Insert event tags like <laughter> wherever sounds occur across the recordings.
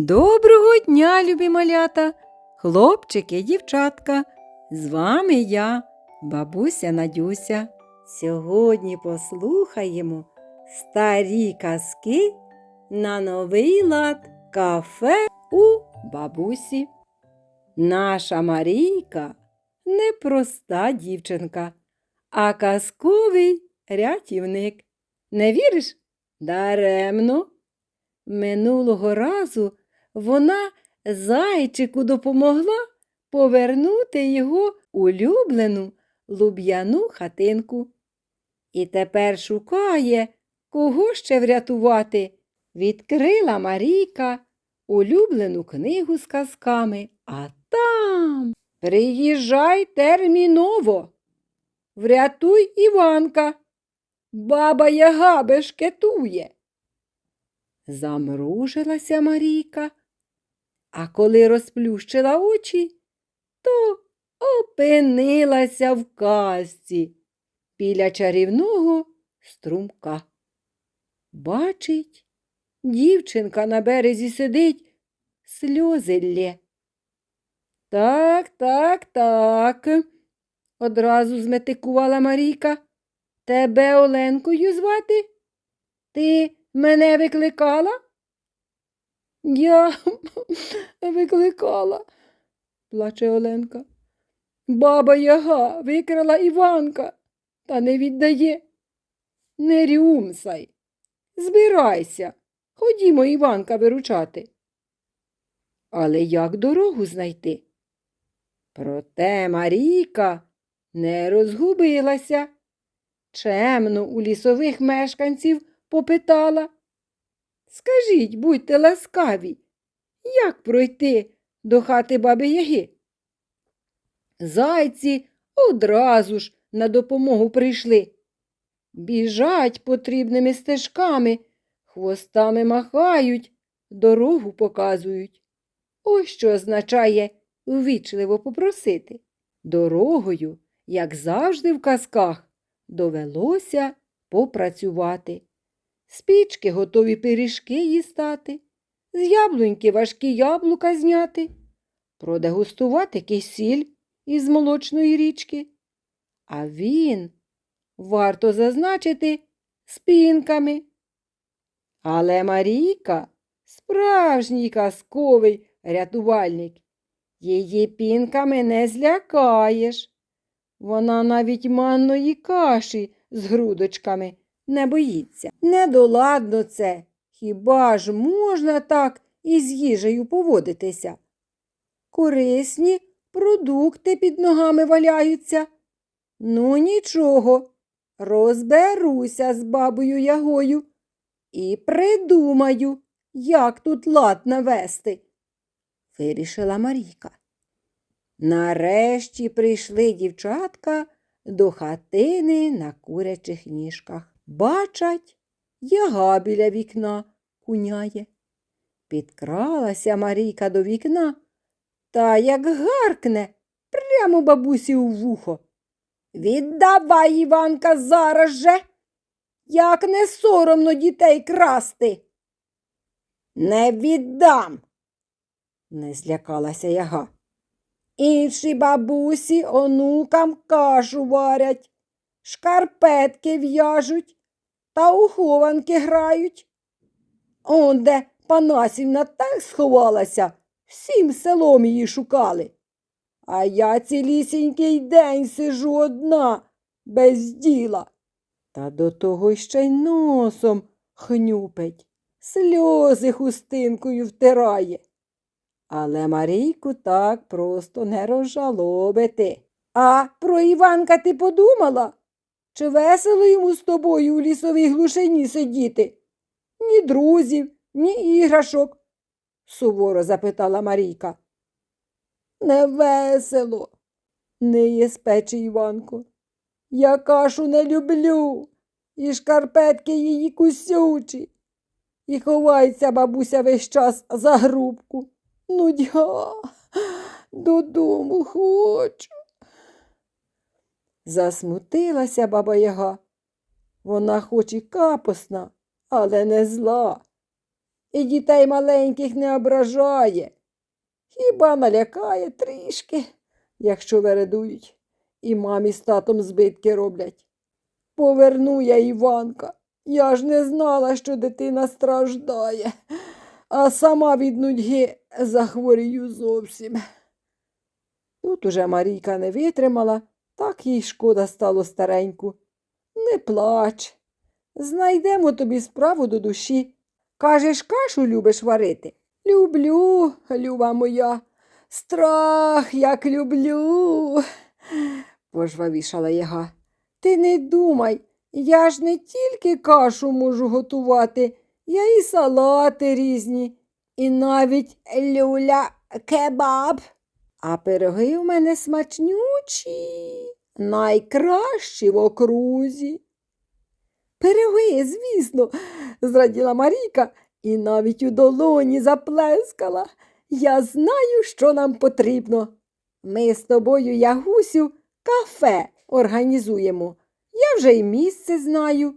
Доброго дня, любі малята, хлопчики, дівчатка. З вами я, бабуся Надюся. Сьогодні послухаємо старі казки на новий лад кафе у бабусі. Наша Марійка непроста дівчинка, а казковий рятівник. Не віриш? Даремно. Минулого разу вона зайчику допомогла повернути його улюблену луб'яну хатинку. І тепер шукає, кого ще врятувати. Відкрила Марійка улюблену книгу з казками, а там приїжджай терміново. Врятуй Іванка. Баба Яга бешкетує. Замружилася Марійка, а коли розплющила очі, то опинилася в казці біля чарівного струмка. Бачить, дівчинка на березі сидить, сльози лє. Так, так, так, одразу зметикувала Марійка. Тебе Оленкою звати? Ти мене викликала? Я <laughs> викликала, плаче Оленка. Баба Яга викрала Іванка та не віддає. Не рюмсай. Збирайся. Ходімо Іванка виручати. Але як дорогу знайти? Проте Марійка не розгубилася. Чемно у лісових мешканців попитала. Скажіть, будьте ласкаві, як пройти до хати баби Яги? Зайці одразу ж на допомогу прийшли. Біжать потрібними стежками, хвостами махають, дорогу показують. Ось що означає ввічливо попросити. Дорогою, як завжди в казках, довелося попрацювати. З пічки готові пиріжки їстати, з яблуньки важкі яблука зняти, продегустувати кисіль із молочної річки. А він, варто зазначити, з пінками. Але Марійка справжній казковий рятувальник. Її пінками не злякаєш. Вона навіть манної каші з грудочками не боїться. Недоладно це. Хіба ж можна так із їжею поводитися? Корисні продукти під ногами валяються. Ну, нічого, розберуся з бабою Ягою і придумаю, як тут лад навести, вирішила Марійка. Нарешті прийшли дівчатка до хатини на курячих ніжках. Бачать, яга біля вікна куняє. Підкралася Марійка до вікна та як гаркне прямо бабусі у вухо. Віддавай, Іванка, зараз же, як не соромно дітей красти. Не віддам, не злякалася яга. Інші бабусі онукам кашу варять, шкарпетки в'яжуть та у хованки грають. Онде Панасівна так сховалася, всім селом її шукали. А я цілісінький день сижу одна, без діла. Та до того ще й носом хнюпить, сльози хустинкою втирає. Але Марійку так просто не розжалобити. А про Іванка ти подумала? Чи весело йому з тобою у лісовій глушині сидіти? Ні друзів, ні іграшок? суворо запитала Марійка. Не весело, ниє з печі Іванко. Я кашу не люблю, і шкарпетки її кусючі. І ховається бабуся весь час за грубку. Нудьга, додому хочу. Засмутилася баба Яга. Вона хоч і капосна, але не зла. і дітей маленьких не ображає. Хіба налякає трішки, якщо вередують, і мамі з татом збитки роблять. Поверну я Іванка. Я ж не знала, що дитина страждає, а сама від нудьги захворію зовсім. Тут уже Марійка не витримала, так їй шкода стало стареньку. Не плач. Знайдемо тобі справу до душі. Кажеш, кашу любиш варити? Люблю, люба моя. Страх, як люблю. пожвавішала яга. Ти не думай, я ж не тільки кашу можу готувати, я і салати різні, і навіть люля кебаб. А пироги в мене смачнючі, найкращі в окрузі. Пироги, звісно, зраділа Марійка і навіть у долоні заплескала. Я знаю, що нам потрібно. Ми з тобою, Ягусю, кафе організуємо. Я вже й місце знаю.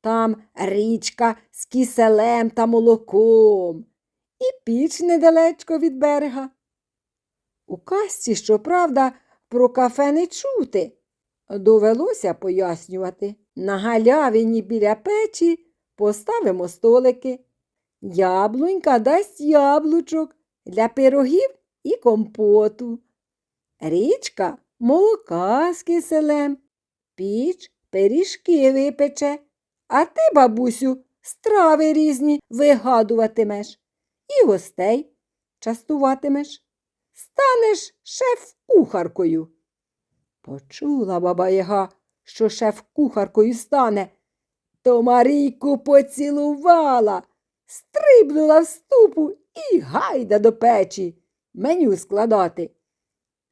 Там річка з киселем та молоком, і піч недалечко від берега. У казці, щоправда, про кафе не чути. Довелося пояснювати. На галявині біля печі поставимо столики. Яблунька дасть яблучок для пирогів і компоту. Річка молока з киселем, піч пиріжки випече, а ти, бабусю, страви різні вигадуватимеш і гостей частуватимеш. Станеш шеф-кухаркою. Почула баба Яга, що шеф-кухаркою стане, то Марійку поцілувала, стрибнула в ступу і гайда до печі меню складати.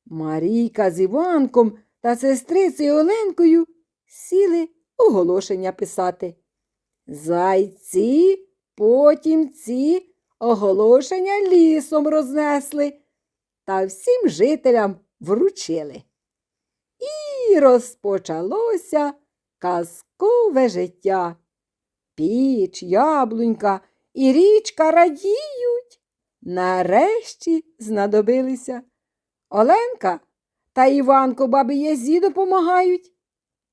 Марійка з Іванком та сестрицею Оленкою сіли оголошення писати. Зайці, потім ці оголошення лісом рознесли та всім жителям вручили. І розпочалося казкове життя. Піч, яблунька і річка радіють. Нарешті знадобилися. Оленка та Іванко бабі Язі допомагають.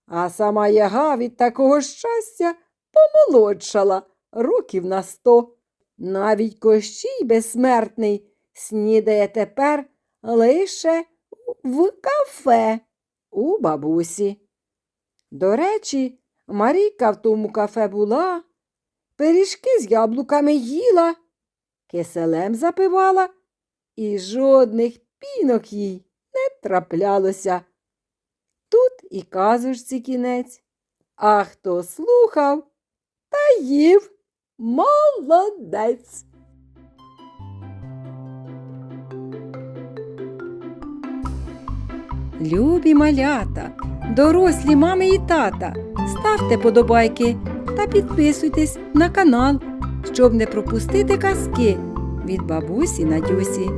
А сама яга від такого щастя помолодшала років на сто. Навіть Кощій безсмертний снідає тепер лише в кафе у бабусі. До речі, Марійка в тому кафе була, пиріжки з яблуками їла, киселем запивала, і жодних пінок їй не траплялося. Тут і казочці кінець. А хто слухав та їв молодець. Любі малята, дорослі мами і тата, ставте подобайки та підписуйтесь на канал, щоб не пропустити казки від бабусі Надюсі.